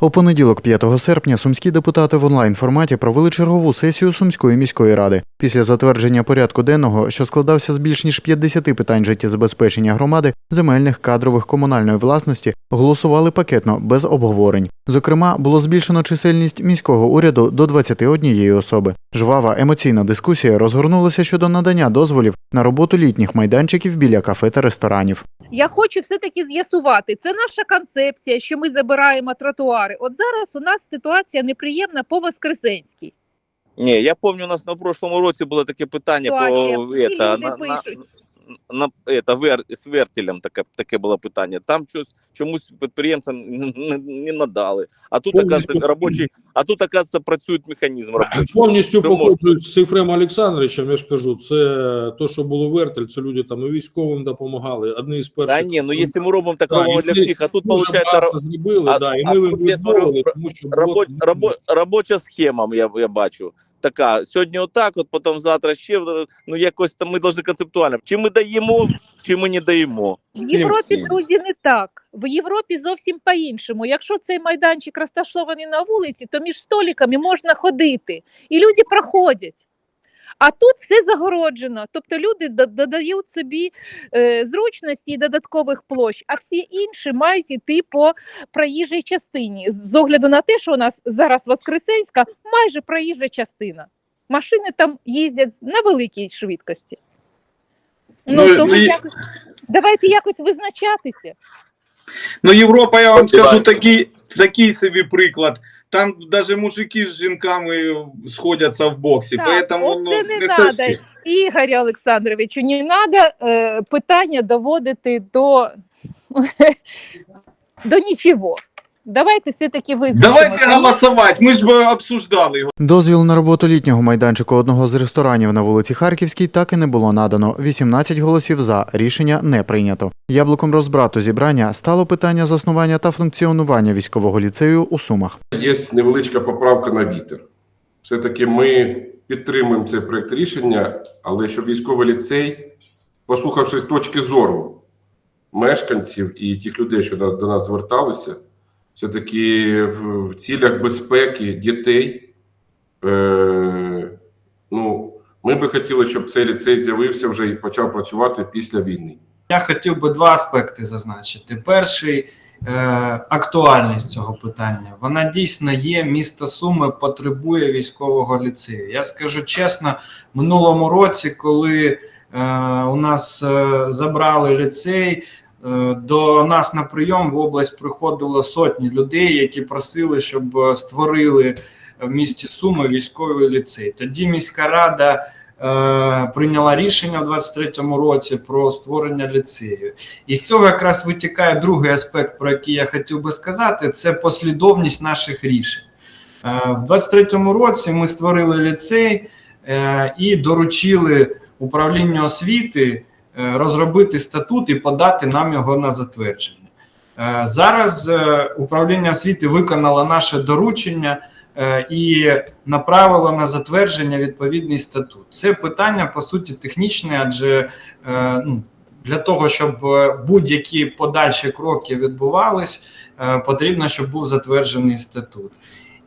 У понеділок, 5 серпня, сумські депутати в онлайн-форматі провели чергову сесію Сумської міської ради. Після затвердження порядку денного, що складався з більш ніж 50 питань життєзабезпечення громади, земельних, кадрових, комунальної власності, голосували пакетно без обговорень. Зокрема, було збільшено чисельність міського уряду до 21 особи. Жвава емоційна дискусія розгорнулася щодо надання дозволів на роботу літніх майданчиків біля кафе та ресторанів. Я хочу все-таки з'ясувати. Це наша концепція, що ми забираємо тротуари. От зараз у нас ситуація неприємна по Воскресенській. Ні, я пам'ятаю, у нас на прошлому році було таке питання Ситуація. это, люди на, на, пишуть. На, это, вер, з вертелем таке, таке було питання. Там щось, чомусь підприємцям не, не надали. А тут, оказується, робочий, а тут, оказується, працює механізм робочий. Повністю погоджуюсь з Єфремом Олександровичем, я ж кажу, це то, що було вертель, це люди там і військовим допомагали. Одні з перших. Та ні, ну якщо ми робимо так Да, робимо для всіх, а тут виходить зробили, а- да, і а ми я відмовили, тому що робо, було- робо, робоча схема, я, я бачу. Така, сьогодні отак, от потім завтра ще, ну якось там ми повинні концептуально. Чи ми даємо, чи ми не даємо. В Європі, друзі, не так. В Європі зовсім по-іншому. Якщо цей майданчик розташований на вулиці, то між столиками можна ходити, і люди проходять. А тут все загороджено. Тобто люди додають собі е, зручності і додаткових площ, а всі інші мають йти по проїжджій частині. З огляду на те, що у нас зараз Воскресенська майже проїжджа частина. Машини там їздять на великій швидкості. Ну, Ну, тому і- якось, давайте якось визначатися. Ну, Європа, я вам скажу такий, такий собі приклад. Там навіть мужики з жінками сходяться в боксі, Так, поэтому ну, не не надо. совсем. Ігорю Олександровичу, не треба е, питання доводити до, до нічого. Давайте все-таки визначимося. Давайте голосувати, ми ж би обсуждали його. Дозвіл на роботу літнього майданчику одного з ресторанів на вулиці Харківській так і не було надано. 18 голосів за рішення не прийнято. Яблуком розбрату зібрання стало питання заснування та функціонування військового ліцею у Сумах. Є невеличка поправка на вітер. Все-таки ми підтримуємо цей проект рішення, але щоб військовий ліцей, послухавши точки зору мешканців і тих людей, що до нас зверталися, все-таки в, в цілях безпеки дітей, е, ну, ми би хотіли, щоб цей ліцей з'явився вже і почав працювати після війни. Я хотів би два аспекти зазначити. Перший е, актуальність цього питання. Вона дійсно є. Місто Суми потребує військового ліцею. Я скажу чесно, минулому році, коли е, у нас е, забрали ліцей. Е, До нас на прийом в область приходило сотні людей, які просили, щоб е, створили в місті Суми військовий ліцей. Тоді міська рада е, прийняла рішення в 23-му році про створення ліцею. І з цього якраз витікає другий аспект, про який я хотів би сказати, це послідовність наших рішень. В 23-му році ми створили ліцей і доручили управлінню освіти розробити статут і подати нам його на затвердження. Е, Зараз е, управління освіти виконало наше доручення е, і направило на затвердження відповідний статут. Це питання по суті технічне, адже е, ну, для того, щоб е, будь-які подальші кроки відбувались, е, потрібно, щоб був затверджений статут.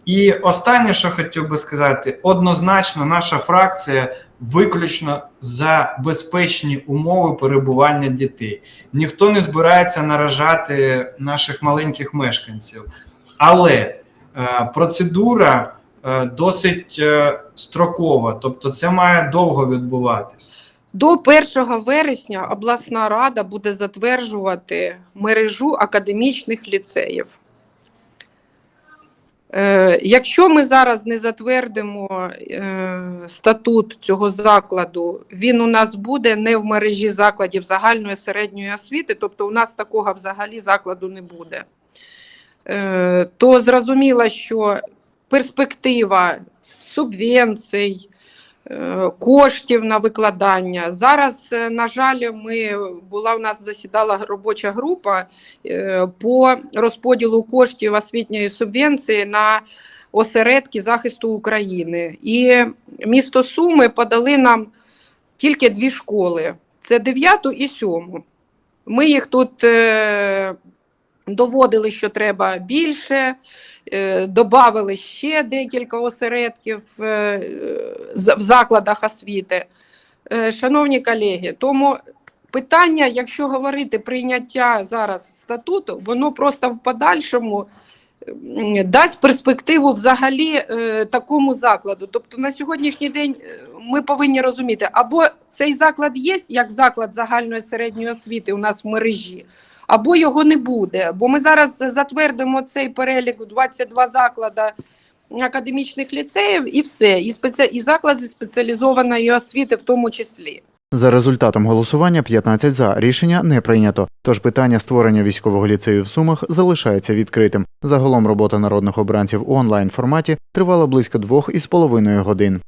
І останнє, що хотів би сказати, однозначно, наша фракція виключно за безпечні умови перебування дітей. Ніхто не збирається наражати наших маленьких мешканців, але е, процедура е, досить е, строкова, тобто це має довго відбуватись. До 1 вересня обласна рада буде затверджувати мережу академічних ліцеїв. Е, Якщо ми зараз не затвердимо е, статут цього закладу, він у нас буде не в мережі закладів загальної середньої освіти, тобто у нас такого взагалі закладу не буде. Е, То зрозуміло, що перспектива субвенцій, коштів на викладання. Зараз, е, на жаль, ми була у нас засідала робоча група е, по розподілу коштів освітньої субвенції на осередки захисту України. І місто Суми подали нам тільки дві школи: це 9 і 7. Ми їх тут е, доводили, що треба більше, е, додавали ще декілька осередків е, в закладах освіти. Е, Шановні колеги, тому питання, якщо говорити прийняття зараз статуту, воно просто в подальшому дасть перспективу взагалі е, такому закладу. Тобто на сьогоднішній день е, ми повинні розуміти, або цей заклад є як заклад загальної середньої освіти у нас в мережі, або його не буде. Бо ми зараз затвердимо цей перелік в 22 заклади академічних ліцеїв і все, і, спеці... і заклади спеціалізованої освіти в тому числі. За результатом голосування 15 за рішення не прийнято. Тож питання створення військового ліцею в Сумах залишається відкритим. Загалом робота народних обранців у онлайн форматі тривала близько двох із половиною годин.